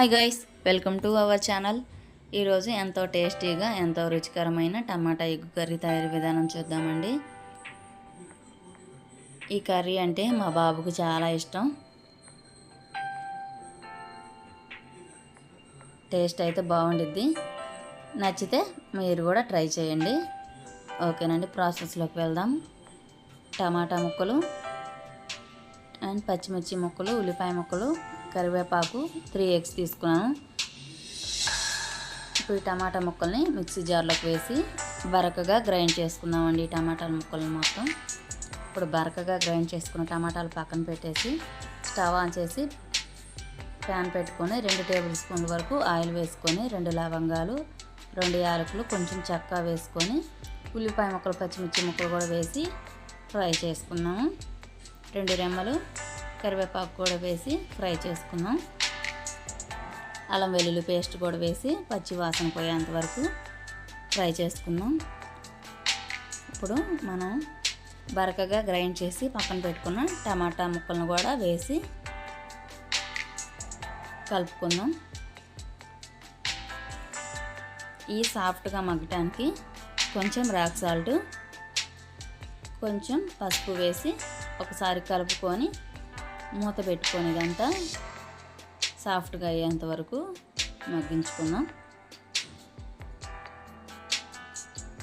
Hi guys welcome to our channel ఈరోజు ఎంతో టేస్టీగా ఎంతో రుచికరమైన టమాటా ఎగ్గు కర్రీ తయారీ విధానం చూద్దామండి. ఈ కర్రీ అంటే మా బాబుకు చాలా ఇష్టం. టేస్ట్ అయితే బాగుండిద్ది. నచ్చితే మీరు కూడా ట్రై చేయండి. ఓకేనండి ప్రాసెస్లోకి వెళ్దాం. టమాటా ముక్కలు అండ్ పచ్చిమిర్చి ముక్కలు ఉల్లిపాయ ముక్కలు కరివేపాకు త్రీ ఎగ్స్ తీసుకున్నాను. ఇప్పుడు ఈ టమాటా ముక్కల్ని మిక్సీ జార్లోకి వేసి బరకగా గ్రైండ్ చేసుకుందామండి ఈ టమాటాల ముక్కల్ని మొత్తం. ఇప్పుడు బరకగా గ్రైండ్ చేసుకున్న టమాటాలు పక్కన పెట్టేసి స్టవ్ ఆన్ చేసి ప్యాన్ పెట్టుకొని రెండు టేబుల్ స్పూన్ల వరకు ఆయిల్ వేసుకొని రెండు లవంగాలు రెండు యాలకులు కొంచెం చెక్క వేసుకొని ఉల్లిపాయ ముక్కలు పచ్చిమిర్చి ముక్కలు కూడా వేసి ఫ్రై చేసుకున్నాము రెండు రెమ్మలు కరివేపాకు కూడా వేసి ఫ్రై చేసుకున్నాం. అల్లం వెల్లుల్లి పేస్ట్ కూడా వేసి పచ్చి వాసన పోయేంత వరకు ఫ్రై చేసుకున్నాం. ఇప్పుడు మనం బరకగా గ్రైండ్ చేసి పక్కన పెట్టుకున్న టమాటా ముక్కలను కూడా వేసి కలుపుకుందాం. ఈ సాఫ్ట్గా మగ్గటానికి కొంచెం రాక్ సాల్ట్ కొంచెం పసుపు వేసి ఒకసారి కలుపుకొని మూత పెట్టుకొని ఇదంతా సాఫ్ట్గా అయ్యేంత వరకు మగ్గించుకుందాం.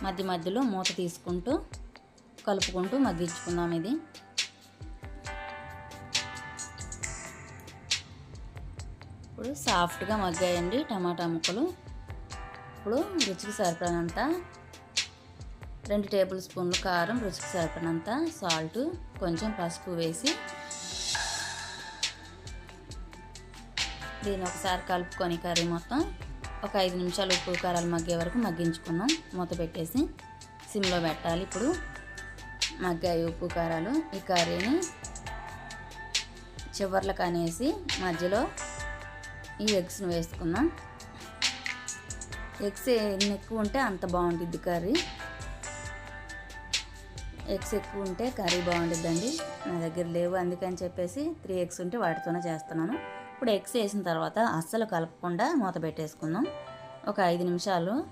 మధ్య మధ్యలో మూత తీసుకుంటూ కలుపుకుంటూ మగ్గించుకుందాం ఇది. ఇప్పుడు సాఫ్ట్గా మగ్గాయండి టమాటా ముక్కలు. ఇప్పుడు రుచికి సరిపడినంత రెండు టేబుల్ స్పూన్లు కారం రుచికి సరిపడినంత సాల్ట్ కొంచెం పసుపు వేసి దీన్ని ఒకసారి కలుపుకొని కర్రీ మొత్తం ఒక ఐదు నిమిషాలు ఉప్పు కారాలు మగ్గే వరకు మగ్గించుకున్నాం. మూత పెట్టేసి సిమ్లో పెట్టాలి. ఇప్పుడు మగ్గాయి ఉప్పు కారాలు. ఈ కర్రీని చివర్లకు అనేసి మధ్యలో ఈ ఎగ్స్ని వేసుకుందాం. ఎగ్స్ ఎన్ని ఎక్కువ ఉంటే అంత బాగుంటుంది కర్రీ. ఎగ్స్ ఎక్కువ ఉంటే కర్రీ బాగుంటుందండి నా దగ్గర లేవు. అందుకని చెప్పేసి త్రీ ఎగ్స్ ఉంటే వాటితోనే చేస్తున్నాను. ఇప్పుడు ఎగ్స్ వేసిన తర్వాత అస్సలు కలపకుండా మూత పెట్టేసుకుందాం. ఒక ఐదు నిమిషాలు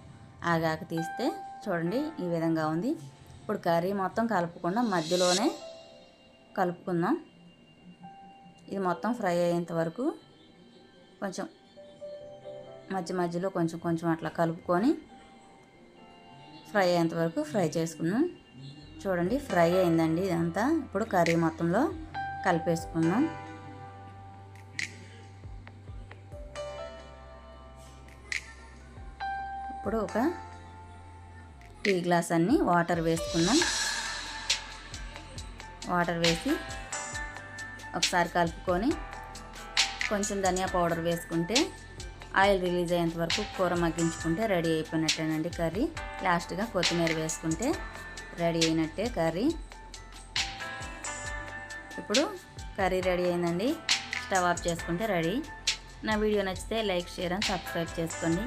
ఆగాక తీస్తే చూడండి ఈ విధంగా ఉంది. ఇప్పుడు కర్రీ మొత్తం కలపకుండా మధ్యలోనే కలుపుకుందాం. ఇది మొత్తం ఫ్రై అయ్యేంత వరకు కొంచెం మధ్య మధ్యలో కొంచెం కొంచెం అట్లా కలుపుకొని ఫ్రై అయ్యేంత వరకు ఫ్రై చేసుకుందాం. చూడండి ఫ్రై అయిందండి ఇదంతా. ఇప్పుడు కర్రీ మొత్తంలో కలిపేసుకుందాం. ఇప్పుడు ఒక టీ గ్లాస్ అన్ని వాటర్ వేసుకున్నాం వాటర్ వేసి ఒకసారి కలుపుకొని కొంచెం ధనియా పౌడర్ వేసుకుంటే ఆయిల్ రిలీజ్ అయ్యేంత వరకు కూర మగ్గించుకుంటే రెడీ అయిపోయినట్టేనండి కర్రీ. లాస్ట్గా కొత్తిమీర వేసుకుంటే రెడీ అయినట్టే కర్రీ. ఇప్పుడు కర్రీ రెడీ అయిందండి. స్టవ్ ఆఫ్ చేసుకుంటే రెడీ. నా వీడియో నచ్చితే లైక్ షేర్ అండ్ సబ్స్క్రైబ్ చేసుకోండి.